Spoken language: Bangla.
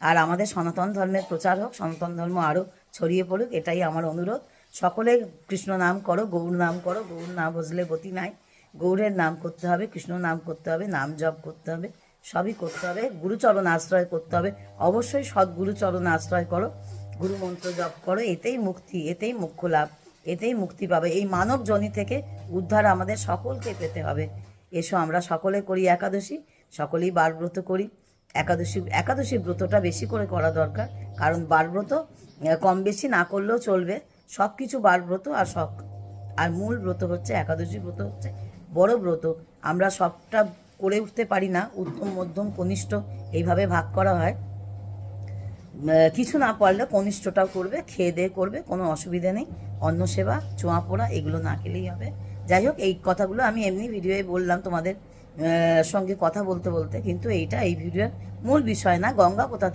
আর আমাদের সনাতন ধর্মের প্রচার হোক, সনাতন ধর্ম আরও ছড়িয়ে পড়ুক, এটাই আমার অনুরোধ। সকলে কৃষ্ণ নাম করো, গৌর নাম করো, গৌর না বসলে গতি নাই। গৌরের নাম করতে হবে, কৃষ্ণ নাম করতে হবে, নাম জপ করতে হবে, সবই করতে হবে, গুরুচরণ আশ্রয় করতে হবে। অবশ্যই সৎ গুরুচরণ আশ্রয় করো, গুরু মন্ত্র জপ করো, এতেই মুক্তি, এতেই মুখ্য লাভ, এতেই মুক্তি পাবে। এই মানব জনি থেকে উদ্ধার আমাদের সকলকে পেতে হবে। এসো আমরা সকলে করি একাদশী, সকলেই বারব্রত করি। একাদশী একাদশী ব্রতটা বেশি করে করা দরকার। কারণ বারব্রত আহ, কম বেশি না করলেও চলবে। সব কিছু বারব্রত আর সব আর মূল ব্রত হচ্ছে একাদশী ব্রত হচ্ছে বড় ব্রত। আমরা সবটা করে উঠতে পারি না উত্তম মধ্যম কনিষ্ঠ এইভাবে ভাগ করা হয়। কিছু না পারলে কনিষ্ঠটাও করবে খেয়ে দিয়ে করবে কোনো অসুবিধা নেই। অন্ন সেবা চোঁয়া পোড়া এগুলো না খেলেই হবে। যাই হোক এই কথাগুলো আমি এমনি ভিডিওয়ে বললাম তোমাদের। সঙ্গে কথা বলতে বলতে কিন্তু এইটা এই ভিডিওর মূল বিষয় না। গঙ্গা কোথা